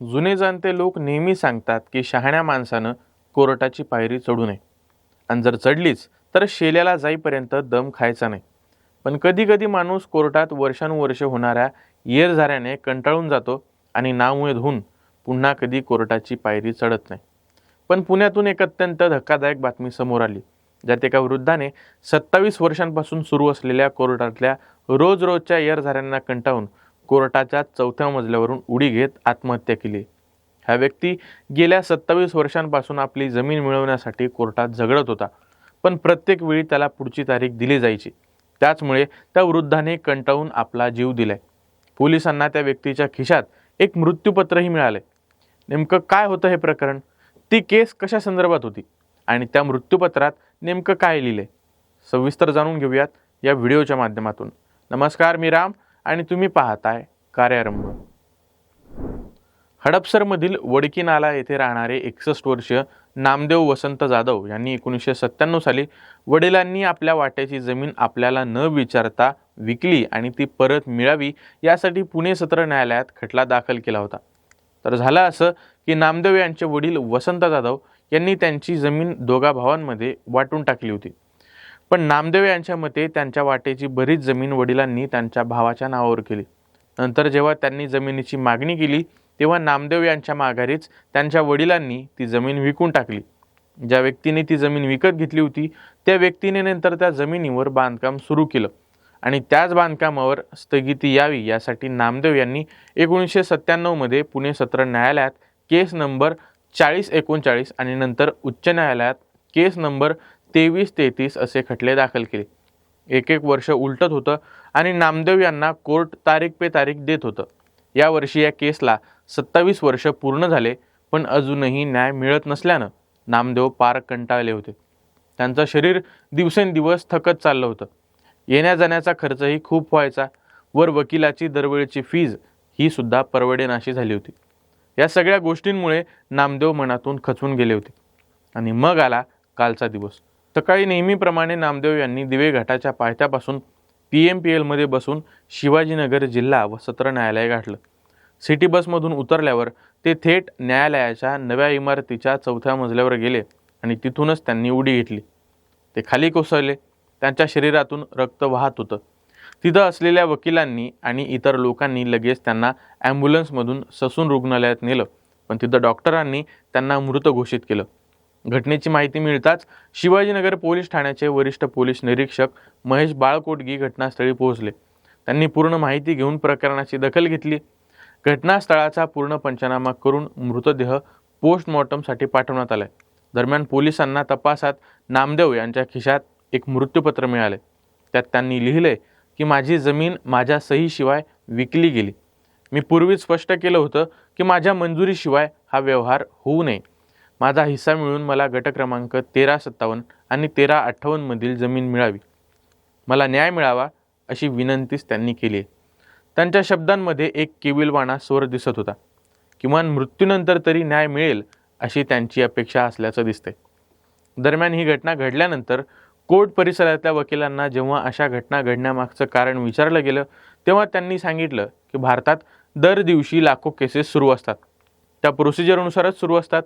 जुने जाणते लोक नेहमी सांगतात की शहाण्या माणसानं कोर्टाची पायरी चढू नये. आणि जर चढलीच तर शेल्याला जाईपर्यंत दम खायचा नाही. पण कधीकधी माणूस कोर्टात वर्षानुवर्षे होणाऱ्या येरझाऱ्याने कंटाळून जातो आणि नामुळे धुवून पुन्हा कधी कोर्टाची पायरी चढत नाही. पण पुण्यातून एक अत्यंत धक्कादायक बातमी समोर आली ज्यात एका वृद्धाने सत्तावीस वर्षांपासून सुरू असलेल्या कोर्टातल्या रोज रोजच्या येरझाऱ्यांना कंटाळून कोर्टाच्या चौथ्या मजल्यावरून उडी घेत आत्महत्या केली. हा व्यक्ती गेल्या सत्तावीस वर्षांपासून आपली जमीन मिळवण्यासाठी कोर्टात झगडत होता पण प्रत्येक वेळी त्याला पुढची तारीख दिली जायची. त्याचमुळे त्या वृद्धाने कंटाळून आपला जीव दिलाय. पोलिसांना त्या व्यक्तीच्या खिशात एक मृत्यूपत्रही मिळाले नेमकं काय होतं हे प्रकरण? ती केस कशा संदर्भात होती? आणि त्या मृत्यूपत्रात नेमकं काय लिहिले सविस्तर जाणून घेऊयात या व्हिडिओच्या माध्यमातून. नमस्कार मी राम. आणि तुम्ही पाहताय कार्यारंभ. हडपसरमधील वडकी नाला येथे राहणारे एकसष्ट वर्ष नामदेव वसंत जाधव यांनी एकोणीसशे सत्त्याण्णव साली वडिलांनी आपल्या वाट्याची जमीन आपल्याला न विचारता विकली आणि ती परत मिळावी यासाठी पुणे सत्र न्यायालयात खटला दाखल केला होता. तर झालं असं की नामदेव यांचे वडील वसंत जाधव यांनी त्यांची जमीन दोघा भावांमध्ये वाटून टाकली होती. पण नामदेव यांच्या मते त्यांच्या वाटेची बरीच जमीन वडिलांनी त्यांच्या भावाच्या नावावर केली. नंतर जेव्हा त्यांनी जमिनीची मागणी केली तेव्हा नामदेव यांच्या माघारीच त्यांच्या वडिलांनी ती जमीन विकून टाकली. ज्या व्यक्तीने ती जमीन विकत घेतली होती त्या व्यक्तीने नंतर त्या जमिनीवर बांधकाम सुरू केलं आणि त्याच बांधकामावर स्थगिती यावी यासाठी नामदेव यांनी एकोणीसशे सत्त्याण्णवमध्ये पुणे सत्र न्यायालयात केस नंबर चाळीस एकोणचाळीस आणि नंतर उच्च न्यायालयात केस नंबर तेवीस तेहतीस असे खटले दाखल केले. एक एक वर्ष उलटत होतं आणि नामदेव यांना कोर्ट तारीख पे तारीख देत होतं. यावर्षी या केसला सत्तावीस वर्ष पूर्ण झाले पण अजूनही न्याय मिळत नसल्यानं नामदेव पार कंटाळले होते. त्यांचं शरीर दिवसेंदिवस थकत चाललं होतं. येण्या जाण्याचा खर्चही खूप व्हायचा. वर वकिलाची दरवेळची फीज ही सुद्धा परवडेनाशी झाली होती. या सगळ्या गोष्टींमुळे नामदेव मनातून खचून गेले होते. आणि मग आला कालचा दिवस. सकाळी नेहमीप्रमाणे नामदेव यांनी दिवे घाटाच्या पायथ्यापासून पी एम पी एलमध्ये बसून शिवाजीनगर जिल्हा व सत्र न्यायालय गाठलं. सिटी बसमधून उतरल्यावर ते थेट न्यायालयाच्या नव्या इमारतीच्या चौथ्या मजल्यावर गेले आणि तिथूनच त्यांनी उडी घेतली. ते खाली कोसळले. त्यांच्या शरीरातून रक्त वाहत होतं. तिथं असलेल्या वकिलांनी आणि इतर लोकांनी लगेच त्यांना ॲम्ब्युलन्समधून ससून रुग्णालयात नेलं. पण तिथं डॉक्टरांनी त्यांना मृत घोषित केलं. घटनेची माहिती मिळताच शिवाजीनगर पोलीस ठाण्याचे वरिष्ठ पोलीस निरीक्षक महेश बाळकोटगी घटनास्थळी पोहोचले. त्यांनी पूर्ण माहिती घेऊन प्रकरणाची दखल घेतली. घटनास्थळाचा पूर्ण पंचनामा करून मृतदेह पोस्टमॉर्टमसाठी पाठवण्यात आलाय दरम्यान पोलिसांना तपासात नामदेव यांच्या खिशात एक मृत्यूपत्र मिळाले. त्यात त्यांनी लिहिले की माझी जमीन माझ्या सहीशिवाय विकली गेली. मी पूर्वीच स्पष्ट केलं होतं की माझ्या मंजुरीशिवाय हा व्यवहार होऊ नये. माझा हिस्सा मिळून मला गट क्रमांक तेरा सत्तावन्न आणि तेरा अठ्ठावन्नमधील जमीन मिळावी. मला न्याय मिळावा अशी विनंतीच त्यांनी केली. आहे त्यांच्या शब्दांमध्ये एक केविलवाणा स्वर दिसत होता. किमान मृत्यूनंतर तरी न्याय मिळेल अशी त्यांची अपेक्षा असल्याचं दिसतंय. दरम्यान ही घटना घडल्यानंतर कोर्ट परिसरातल्या वकिलांना जेव्हा अशा घटना घडण्यामागचं कारण विचारलं गेलं तेव्हा त्यांनी सांगितलं की भारतात दर दिवशी लाखो केसेस सुरू असतात. त्या प्रोसिजरनुसारच सुरू असतात.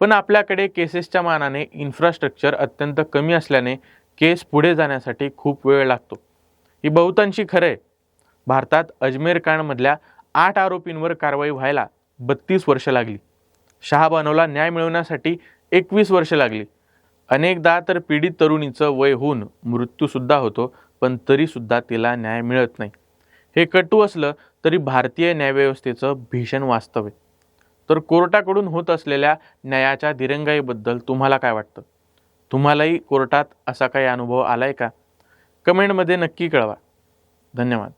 पण आपल्याकडे केसेसच्या मानाने इन्फ्रास्ट्रक्चर अत्यंत कमी असल्याने केस पुढे जाण्यासाठी खूप वेळ लागतो. ही बहुतांशी खरं आहे भारतात अजमेर कांडमधल्या आठ आरोपींवर कारवाई व्हायला बत्तीस वर्ष लागली. शहाबानोला न्याय मिळवण्यासाठी एकवीस वर्ष लागली. अनेकदा तर पीडित तरुणीचं वय होऊन मृत्यूसुद्धा होतो पण तरीसुद्धा तिला न्याय मिळत नाही. हे कटू असलं तरी भारतीय न्यायव्यवस्थेचं भीषण वास्तव आहे तर कोर्टाकडून होत असलेल्या न्यायाच्या दिरंगाईबद्दल तुम्हाला काय वाटतं? तुम्हालाही कोर्टात असा काही अनुभव आला आहे का? कमेंटमध्ये नक्की कळवा. धन्यवाद.